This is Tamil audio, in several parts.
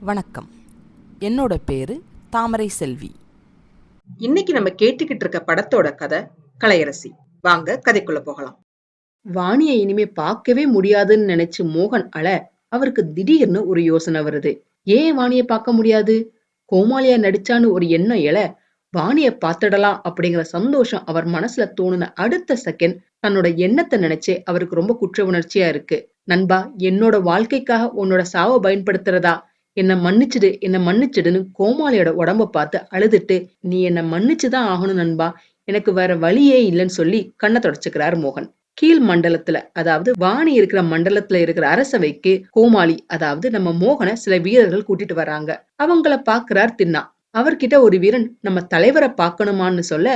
வணக்கம். என்னோட பேரு தாமரை செல்வி. இன்னைக்கு நம்ம கேட்டுக்கிட்டு இருக்க படத்தோட கதை கலையரசி. வாங்க கதைக்குள்ள போகலாம். வாணியை இனிமே பார்க்கவே முடியாதுன்னு நினைச்சு மோகன் அழ அவருக்கு திடீர்னு ஒரு யோசனை வருது. ஏன் வாணிய பார்க்க முடியாது? கோமாளியா நடிச்சான்னு ஒரு எண்ணம் எழ வாணிய பார்த்துடலாம் அப்படிங்கிற சந்தோஷம் அவர் மனசுல தோணுன அடுத்த செகண்ட் தன்னோட எண்ணத்தை நினைச்சே அவருக்கு ரொம்ப குற்ற உணர்ச்சியா இருக்கு. நண்பா என்னோட வாழ்க்கைக்காக உன்னோட சாவை பயன்படுத்துறதா? என்ன மன்னிச்சிடு என்ன மன்னிச்சிடுன்னு கோமாளியோட உடம்ப பார்த்து அழுதுட்டு நீ என்ன மன்னிச்சுதான் ஆகணும் நண்பா. எனக்கு வேற வழியே இல்லைன்னு சொல்லி கண்ணை தொடச்சுக்கிறார் மோகன். கீழ் மண்டலத்துல அதாவது வாணி இருக்கிற மண்டலத்துல இருக்கிற அரசவைக்கு கோமாளி அதாவது நம்ம மோகனை சில வீரர்கள் கூட்டிட்டு வராங்க அவங்கள பாக்குறார் தின்னா. அவர்கிட்ட ஒரு வீரன் நம்ம தலைவரை பார்க்கணுமான்னு சொல்ல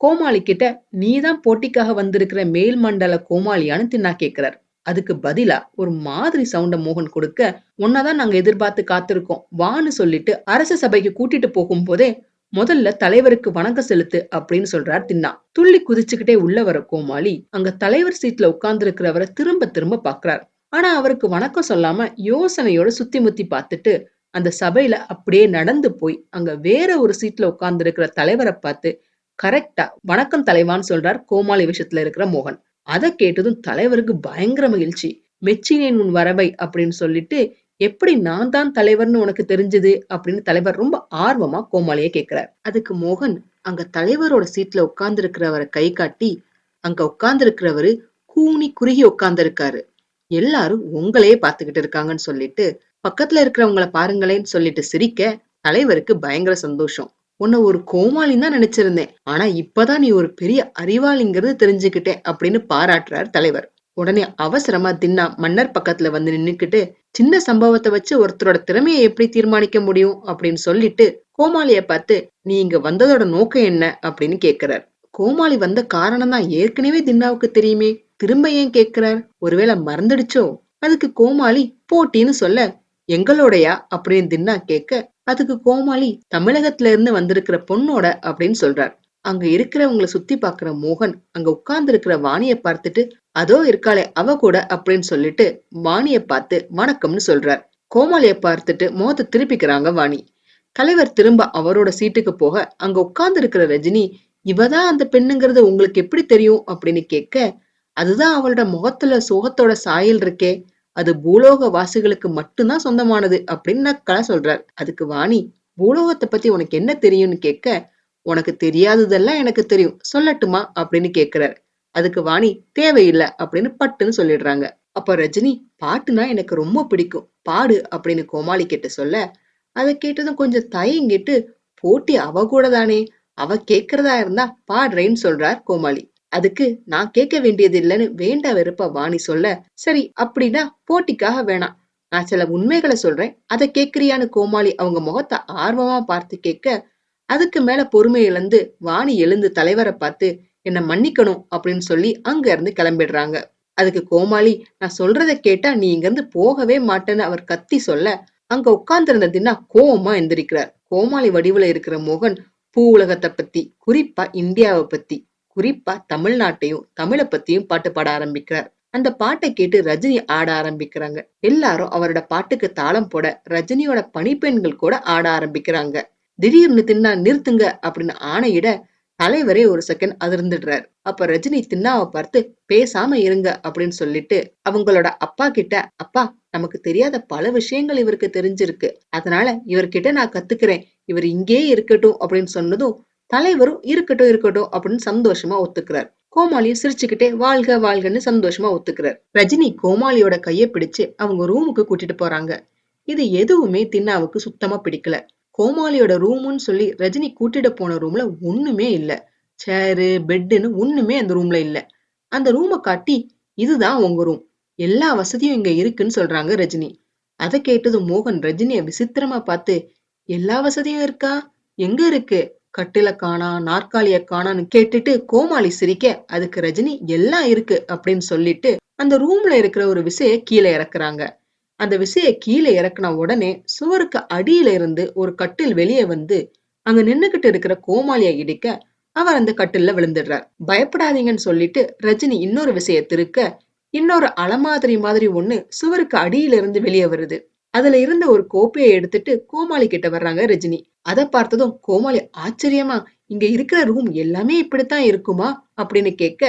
கோமாளி கிட்ட நீதான் போட்டிக்காக வந்திருக்கிற மேல் மண்டல கோமாளியான்னு தின்னா கேக்குறார். அதுக்கு பதிலா ஒரு மாதிரி சவுண்ட மோகன் கொடுக்க உன்னதான் நாங்க எதிர்பார்த்து காத்திருக்கோம். வான்னு சொல்லிட்டு அரச சபைக்கு கூட்டிட்டு போகும் போதே முதல்ல தலைவருக்கு வணக்கம் செலுத்து அப்படின்னு சொல்றார் தின்னா. துள்ளி குதிச்சுக்கிட்டே உள்ள வர கோமாளி அங்க தலைவர் சீட்ல உட்கார்ந்து இருக்கிறவரை திரும்ப திரும்ப பாக்குறார். ஆனா அவருக்கு வணக்கம் சொல்லாம யோசனையோட சுத்தி முத்தி பார்த்துட்டு அந்த சபையில அப்படியே நடந்து போய் அங்க வேற ஒரு சீட்ல உட்கார்ந்து இருக்கிற தலைவரை பார்த்து கரெக்டா வணக்கம் தலைவான்னு சொல்றார் கோமாளி விஷயத்துல இருக்கிற மோகன். அதை கேட்டதும் தலைவருக்கு பயங்கர மகிழ்ச்சி. மெச்சினேன் உன் வரவை அப்படின்னு சொல்லிட்டு எப்படி நான் தான் தலைவர்னு உனக்கு தெரிஞ்சது? அப்படின்னு தலைவர் ரொம்ப ஆர்வமா கோமாளிய கேக்குறார். அதுக்கு மோகன் அங்க தலைவரோட சீட்ல உட்கார்ந்து இருக்கிறவரை கை காட்டி அங்க உட்கார்ந்து இருக்கிறவரு கூனி குறுகி உட்கார்ந்து இருக்காரு எல்லாரும் உங்களையே பாத்துக்கிட்டு இருக்காங்கன்னு சொல்லிட்டு பக்கத்துல இருக்கிறவங்கள பாருங்களேன்னு சொல்லிட்டு சிரிக்க தலைவருக்கு பயங்கர சந்தோஷம். உன்னை ஒரு கோமாளின்னு தான் நினைச்சிருந்தேன். ஆனா இப்பதான் நீ ஒரு பெரிய அறிவாளிங்கிறது தெரிஞ்சுக்கிட்டேன் அப்படின்னு பாராட்டுறார் தலைவர். உடனே அவசரமா தின்னா மன்னர் பக்கத்துல வந்து நின்னுக்கிட்டு சின்ன சம்பவத்தை வச்சு ஒருத்தரோட திறமையை எப்படி தீர்மானிக்க முடியும்? அப்படின்னு சொல்லிட்டு கோமாளிய பார்த்து நீ இங்க வந்ததோட நோக்கம் என்ன? அப்படின்னு கேக்குறார். கோமாளி வந்த காரணம் தான் ஏற்கனவே தின்னாவுக்கு தெரியுமே. திரும்ப ஏன் கேக்குறார்? ஒருவேளை மறந்துடுச்சோ? அதுக்கு கோமாளி போட்டின்னு சொல்ல எங்களோடையா? அப்படின்னு தின்னா கேட்க அதுக்கு கோமாளி தமிழகத்துல இருந்து வந்திருக்கிற பொண்ணோட அப்படின்னு சொல்றார். அங்க இருக்கிறவங்கள சுத்தி பாக்குற மோகன் அங்க உட்கார்ந்து இருக்கிற வாணிய பார்த்துட்டு அதோ இருக்காளே அவ கூட அப்படின்னு சொல்லிட்டு வாணிய பார்த்து வணக்கம்னு சொல்றார். கோமாளிய பார்த்துட்டு முகத்தை திருப்பிக்கிறாங்க வாணி. தலைவர் திரும்ப அவரோட சீட்டுக்கு போக அங்க உட்கார்ந்து இருக்கிற ரஜினி இவதான் அந்த பெண்ணுங்கிறது உங்களுக்கு எப்படி தெரியும்? அப்படின்னு கேட்க அதுதான் அவளோட முகத்துல சோகத்தோட சாயல் இருக்கே அது பூலோக வாசிகளுக்கு மட்டும்தான் சொந்தமானது அப்படின்னு நக்கலா சொல்றார். அதுக்கு வாணி பூலோகத்தை பத்தி உனக்கு என்ன தெரியும்னு கேட்க உனக்கு தெரியாததெல்லாம் எனக்கு தெரியும் சொல்லட்டுமா அப்படின்னு கேக்குறார் அதுக்கு வாணி தேவையில்லை அப்படின்னு பட்டுன்னு சொல்லிடுறாங்க. அப்ப ரஜினி பாட்டுனா எனக்கு ரொம்ப பிடிக்கும் பாடு அப்படின்னு கோமாளி கிட்ட சொல்ல அதை கேட்டதும் கொஞ்சம் தயங்கிட்டு போட்டி அவ கூட தானே அவ கேக்குறதா இருந்தா பாடுறேன்னு சொல்றார் கோமாளி. அதுக்கு நான் கேட்க வேண்டியது இல்லைன்னு வேண்டா வெறுப்பா வாணி சொல்ல சரி அப்படின்னா போட்டிக்காக வேணாம். நான் சில உண்மைகளை சொல்றேன். அதை கேக்குறியான்னு கோமாளி அவங்க முகத்தை ஆர்வமா பார்த்து கேட்க அதுக்கு மேல பொறுமை இழந்து வாணி எழுந்து தலைவரை பார்த்து என்ன மன்னிக்கணும் அப்படின்னு சொல்லி அங்க இருந்து கிளம்பிடுறாங்க. அதுக்கு கோமாளி நான் சொல்றத கேட்டா நீ இங்க இருந்து போகவே மாட்டேன்னு அவர் கத்தி சொல்ல அங்க உட்கார்ந்திருந்த தின்னா கோவமா எந்திரிக்கிறார். கோமாளி வடிவுல இருக்கிற மோகன் பூ உலகத்தை பத்தி குறிப்பா இந்தியாவை பத்தி. குறிப்பா தமிழ்நாட்டையும் தமிழை பத்தியும் பாட்டு பாட ஆரம்பிக்கிறார். அந்த பாட்டை கேட்டு ரஜினி ஆட ஆரம்பிக்கிறாங்க. எல்லாரும் அவரோட பாட்டுக்கு தாளம் போட ரஜினியோட பணிப்பெண்கள் கூட ஆட ஆரம்பிக்கிறாங்க. திடீர்னு தின்னா நிறுத்துங்க அப்படின்னு ஆணையிட தலைவரே ஒரு செகண்ட் அதிர்ந்துடுறாரு. அப்ப ரஜினி தின்னாவை பார்த்து பேசாம இருங்க அப்படின்னு சொல்லிட்டு அவங்களோட அப்பா கிட்ட அப்பா நமக்கு தெரியாத பல விஷயங்கள் இவருக்கு தெரிஞ்சிருக்கு. அதனால இவர்கிட்ட நான் கத்துக்கிறேன். இவர் இங்கேயே இருக்கட்டும் அப்படின்னு சொன்னதும் தலைவரும் இருக்கட்டும் இருக்கட்டும் அப்படின்னு சந்தோஷமா ஒத்துக்கிறார். கோமாளியும் சிரிச்சுக்கிட்டே வாழ்க வாழ்கன்னு சந்தோஷமா ஒத்துக்கிறார். ரஜினி கோமாளியோட கையை பிடிச்சு அவங்க ரூமுக்கு கூட்டிட்டு போறாங்க. இது எதுவுமே தின்னாவுக்கு சுத்தமா பிடிக்கல. கோமாளியோட ரூமுன்னு சொல்லி ரஜினி கூட்டிட்டு போன ரூம்ல ஒண்ணுமே இல்ல. சேரு பெட்டுன்னு ஒண்ணுமே அந்த ரூம்ல இல்ல. அந்த ரூமை காட்டி இதுதான் உங்க ரூம் எல்லா வசதியும் இங்க இருக்குன்னு சொல்றாங்க ரஜினி. அதை கேட்டது மோகன் ரஜினிய விசித்திரமா பார்த்து எல்லா வசதியும் இருக்கா? எங்க இருக்கு? கட்டில காணா நாற்காலிய காணான்னு கேட்டுட்டு கோமாளி சிரிக்க அதுக்கு ரஜினி எல்லாம் இருக்கு அப்படின்னு சொல்லிட்டு அந்த ரூம்ல இருக்கிற ஒரு விசைய கீழே இறக்குறாங்க. அந்த விசைய கீழே இறக்குன உடனே சுவருக்கு அடியில இருந்து ஒரு கட்டில் வெளியே வந்து அங்க நின்னுகிட்டு இருக்கிற கோமாளிய இடிக்க அவர் அந்த கட்டில்ல விழுந்துடுறார். பயப்படாதீங்கன்னு சொல்லிட்டு ரஜினி இன்னொரு விசைய திருக்க இன்னொரு அலமாதிரி மாதிரி ஒண்ணு சுவருக்கு அடியில இருந்து வெளியே வருது. அதுல இருந்த ஒரு கோப்பையை எடுத்துட்டு கோமாளி கிட்ட வர்றாங்க ரஜினி. அதை பார்த்ததும் கோமாளி ஆச்சரியமா இங்க இருக்கிற ரூம் எல்லாமே இப்படித்தான் இருக்குமா? அப்படின்னு கேட்க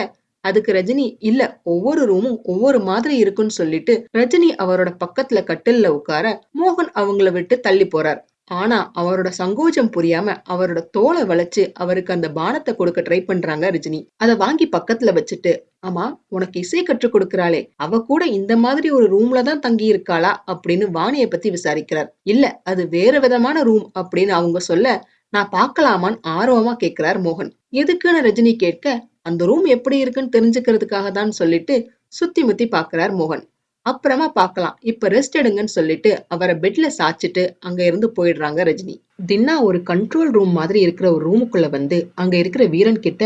அதுக்கு ரஜினி இல்ல ஒவ்வொரு ரூமும் ஒவ்வொரு மாதிரி இருக்குன்னு சொல்லிட்டு ரஜினி அவரோட பக்கத்துல கட்டில்ல உட்கார மோகன் அவங்கள விட்டு தள்ளி போறார். ஆனா அவரோட சங்கோஜம் புரியாம அவரோட தோலை வளைச்சு அவருக்கு அந்த பானத்தை கொடுக்க ட்ரை பண்றாங்க ரஜினி. அத வாங்கி பக்கத்துல வச்சுட்டு ஆமா உனக்கு இசை கற்றுக் கொடுக்கறாளே. அவ கூட இந்த மாதிரி ஒரு ரூம்ல தான் தங்கி இருக்காளா அப்படின்னு வாணிய பத்தி விசாரிக்கிறார். இல்ல அது வேற விதமான ரூம் அப்படின்னு அவங்க சொல்ல நான் பார்க்கலாமான்னு ஆர்வமா கேட்கிறார் மோகன். எதுக்குன்னு ரஜினி கேட்க அந்த ரூம் எப்படி இருக்குன்னு தெரிஞ்சுக்கிறதுக்காக தான் சொல்லிட்டு சுத்தி முத்தி பாக்குறார் மோகன். அப்புறமா பார்க்கலாம். இப்ப ரெஸ்ட் எடுங்கன்னு சொல்லிட்டு அவரை பெட்ல சாச்சிட்டு அங்க இருந்து போயிடுறாங்க ரஜினி. தின்னா ஒரு கண்ட்ரோல் ரூம் மாதிரி இருக்கிற ஒரு ரூமுக்குள்ள வந்து அங்க இருக்கிற வீரன் கிட்ட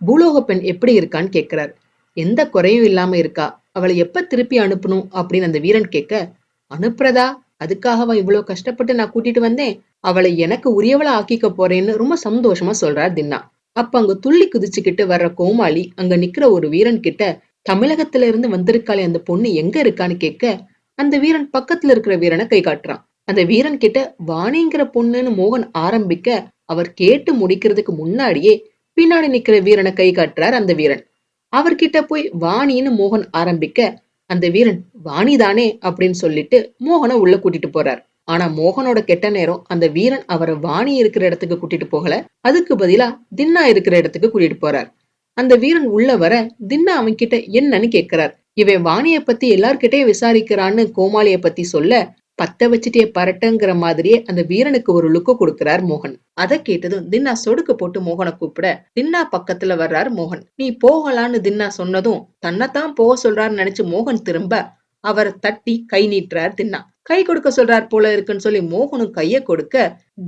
பூலோக பெண் எப்படி இருக்கான்னு கேட்கிறார். எந்த குறையும் இல்லாம இருக்கா? அவளை எப்ப திருப்பி அனுப்பணும் அப்படின்னு அந்த வீரன் கேட்க அனுப்புறதா? அதுக்காகவா இவ்வளவு கஷ்டப்பட்டு நான் கூட்டிட்டு வந்தேன்? அவளை எனக்கு உரியவளா ஆக்கிக்க போறேன்னு ரொம்ப சந்தோஷமா சொல்றார் தின்னா. அப்ப அங்க துள்ளி குதிச்சுக்கிட்டு வர்ற கோமாளி அங்க நிக்கிற ஒரு வீரன் கிட்ட தமிழகத்துல இருந்து வந்திருக்காளே அந்த பொண்ணு எங்க இருக்கான்னு கேட்க அந்த வீரன் பக்கத்துல இருக்கிற வீரனை கை காட்டுறான். அந்த வீரன் கிட்ட வாணிங்கிற பொண்ணுன்னு மோகன் ஆரம்பிக்க அவர் கேட்டு முடிக்கிறதுக்கு முன்னாடியே பின்னாடி நிக்கிற வீரனை கை காட்டுறார் அந்த வீரன். அவர்கிட்ட போய் வாணின்னு மோகன் ஆரம்பிக்க அந்த வீரன் வாணிதானே அப்படின்னு சொல்லிட்டு மோகனை உள்ள கூட்டிட்டு போறார். ஆனா மோகனோட கெட்ட நேரம் அந்த வீரன் அவரை வாணி இருக்கிற இடத்துக்கு கூட்டிட்டு போகல. அதுக்கு பதிலா தின்னா இருக்கிற இடத்துக்கு கூட்டிட்டு போறார். அந்த வீரன் உள்ள வர தின்னா அவன் கிட்ட என்னன்னு கேக்குறார் இவன் வாணிய பத்தி எல்லார்கிட்டயும் விசாரிக்கிறான்னு கோமாளிய பத்தி சொல்ல பத்த வச்சுட்டே பரட்டங்கிற மாதிரியே அந்த வீரனுக்கு ஒரு லுக்கு கொடுக்கிறார் மோகன். அதை கேட்டதும் தின்னா சொடுக்கு போட்டு மோகனை கூப்பிட தின்னா பக்கத்துல வர்றார் மோகன். நீ போகலான்னு தின்னா சொன்னதும் தன்னைத்தான் போக சொல்றாருன்னு நினைச்சு மோகன் திரும்ப அவர் தட்டி கை நீட்டுறார் தின்னா. கை கொடுக்க சொல்றார் போல இருக்குன்னு சொல்லி மோகனும் கைய கொடுக்க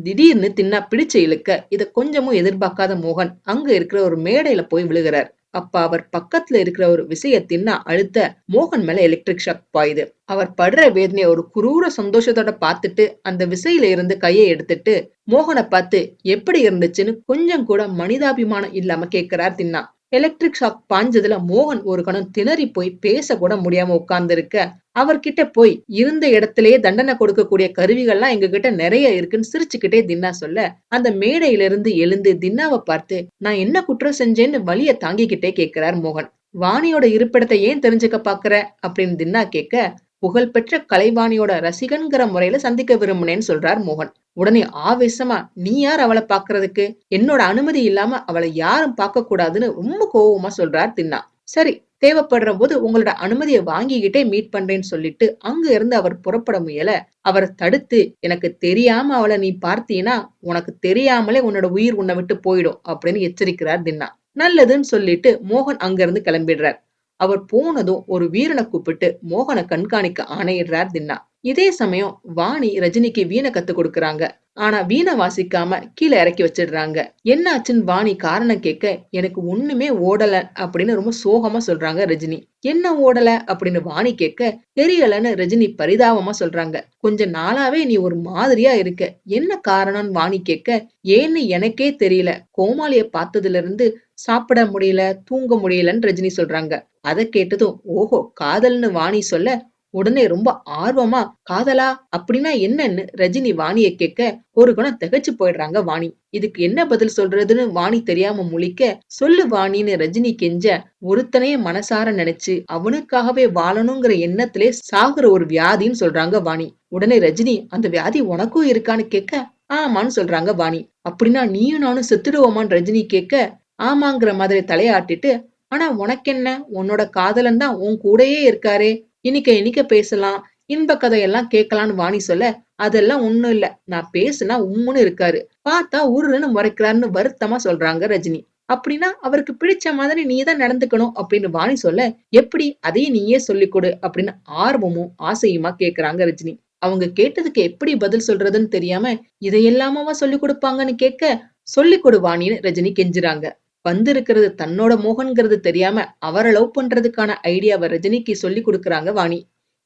திடீர்னு தின்னா பிடிச்சு இழுக்க. இத கொஞ்சமும் எதிர்பார்க்காத மோகன் அங்க இருக்கிற ஒரு மேடையில போய் விழுகிறார். அப்ப அவர் பக்கத்துல இருக்கிற ஒரு விசைய தின்னா அழுத்த மோகன் மேல எலக்ட்ரிக் ஷாக் பாயுது. அவர் படுற வேதனைய ஒரு குரூர சந்தோஷத்தோட பார்த்துட்டு அந்த விசையில இருந்து கையை எடுத்துட்டு மோகனை பார்த்து எப்படி இருந்துச்சுன்னு கொஞ்சம் கூட மனிதாபிமானம் இல்லாம கேக்குறார் தின்னா. எலக்ட்ரிக் ஷாக் பாஞ்சதுல மோகன் ஒரு கணம் திணறி போய் பேச கூட முடியாம உட்கார்ந்து இருக்க அவர்கிட்ட போய் இருந்த இடத்திலேயே தண்டனை கொடுக்கக்கூடிய கருவிகள்லாம் எங்க கிட்ட நிறைய இருக்குன்னு சிரிச்சுக்கிட்டே தின்னா சொல்ல அந்த மேடையில இருந்து எழுந்து தின்னாவை பார்த்து நான் என்ன குற்றம் செஞ்சேன்னு வழிய தாங்கிக்கிட்டே கேக்குறார் மோகன். வாணியோட இருப்பிடத்தை ஏன் தெரிஞ்சுக்க பாக்குற அப்படின்னு தின்னா கேட்க புகழ்பெற்ற கலைவாணியோட ரசிகன்கிற முறையில சந்திக்க விரும்பினேன்னு சொல்றார் மோகன். உடனே ஆவேசமா நீ யார் அவளை பாக்குறதுக்கு? என்னோட அனுமதி இல்லாம அவளை யாரும் பார்க்க கூடாதுன்னு ரொம்ப கோவமா சொல்றார் தின்னா. சரி தேவைப்படுற போது உங்களோட அனுமதியை வாங்கிக்கிட்டே மீட் பண்றேன்னு சொல்லிட்டு அங்க இருந்து அவர் புறப்பட முயல அவரை தடுத்து எனக்கு தெரியாம அவளை நீ பார்த்தீனா உனக்கு தெரியாமலே உன்னோட உயிர் உன்னை விட்டு போயிடும் அப்படின்னு எச்சரிக்கிறார் தின்னா. நல்லதுன்னு சொல்லிட்டு மோகன் அங்க இருந்து கிளம்பிடுறார். அவர் போனதும் ஒரு வீரனை கூப்பிட்டு மோகனை கண்காணிக்க ஆணையிடுறார் தின்னா. இதே சமயம் வாணி ரஜினிக்கு வீணை கத்து கொடுக்கறாங்க. ஆனா வீணை வாசிக்காம கீழே இறக்கி வச்சிடுறாங்க. என்னாச்சுன்னு வாணி காரணம் கேட்க எனக்கு ஒண்ணுமே ஓடல அப்படின்னு ரொம்ப சோகமா சொல்றாங்க ரஜினி. என்ன ஓடல அப்படின்னு வாணி கேட்க தெரியலன்னு ரஜினி பரிதாபமா சொல்றாங்க. கொஞ்ச நாளாவே நீ ஒரு மாதிரியா இருக்க. என்ன காரணம்னு வாணி கேட்க ஏன்னு எனக்கே தெரியல. கோமாளிய பார்த்ததுல இருந்து சாப்பிட முடியல தூங்க முடியலன்னு ரஜினி சொல்றாங்க. அதை கேட்டதும் ஓஹோ காதல்னு வாணி சொல்ல உடனே ரொம்ப ஆர்வமா காதலா? அப்படின்னா என்னன்னு ரஜினி வாணியை கேட்க ஒரு குணம் திகச்சு போயிடுறாங்க வாணி. இதுக்கு என்ன பதில் சொல்றதுன்னு வாணி தெரியாம முழிக்க சொல்லு வாணின்னு ரஜினி கெஞ்ச ஒருத்தனையே மனசார நினைச்சு அவனுக்காகவே வாழணுங்கிற எண்ணத்திலே சாகுற ஒரு வியாதின்னு சொல்றாங்க வாணி. உடனே ரஜினி அந்த வியாதி உனக்கும் இருக்கான்னு கேட்க ஆமான்னு சொல்றாங்க வாணி. அப்படின்னா நீயும் நானும் செத்துடுவோமான்னு ரஜினி கேட்க ஆமாங்கிற மாதிரி தலையாட்டிட்டு ஆனா உனக்கென்ன? உன்னோட காதலன் தான் உன் கூடயே இருக்காரே. இனிக்க இனிக்க பேசலாம். இன்ப கதையெல்லாம் கேட்கலான்னு வாணி சொல்ல அதெல்லாம் ஒண்ணும் இல்ல. நான் பேசுனா உம்முன்னு இருக்காரு. பார்த்தா உருன்னு முறைக்கிறாருன்னு வருத்தமா சொல்றாங்க ரஜினி. அப்படின்னா அவருக்கு பிடிச்ச மாதிரி நீ தான் நடந்துக்கணும் அப்படின்னு வாணி சொல்ல எப்படி? அதையும் நீயே சொல்லிக் கொடு அப்படின்னு ஆர்வமும் ஆசையுமா கேக்குறாங்க ரஜினி. அவங்க கேட்டதுக்கு எப்படி பதில் சொல்றதுன்னு தெரியாம இதையெல்லாமவா சொல்லி கொடுப்பாங்கன்னு கேட்க சொல்லிக் கொடு வாணின்னு ரஜினி கெஞ்சுறாங்க. வந்திருக்கிறது தன்னோட மோகன்கிறது தெரியாம அவரை லவ் பண்றதுக்கான ஐடியாவை ரஜினிக்கு சொல்லி கொடுக்கறாங்க வாணி.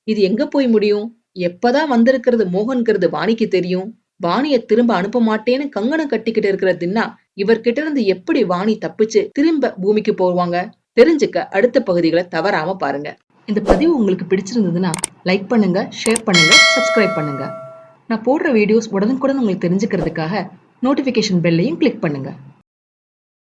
இது எங்க போய் முடியும்? எப்பதான் வந்திருக்கிறது மோகன்கிறது வாணிக்கு தெரியும்? வாணிய திரும்ப அனுப்ப மாட்டேன்னு கங்கணம் கட்டிக்கிட்டு இருக்கிற தின்னா இவர்கிட்ட இருந்து எப்படி வாணி தப்பிச்சு திரும்ப பூமிக்கு போவாங்க? தெரிஞ்சுக்க அடுத்த பகுதிகளை தவறாம பாருங்க. இந்த பதிவு உங்களுக்கு பிடிச்சிருந்ததுன்னா லைக் பண்ணுங்க ஷேர் பண்ணுங்க சப்ஸ்கிரைப் பண்ணுங்க. நான் போடுற வீடியோஸ் உடனுக்குடன் உங்களுக்கு தெரிஞ்சுக்கிறதுக்காக நோட்டிபிகேஷன் பெல்லையும் கிளிக் பண்ணுங்க.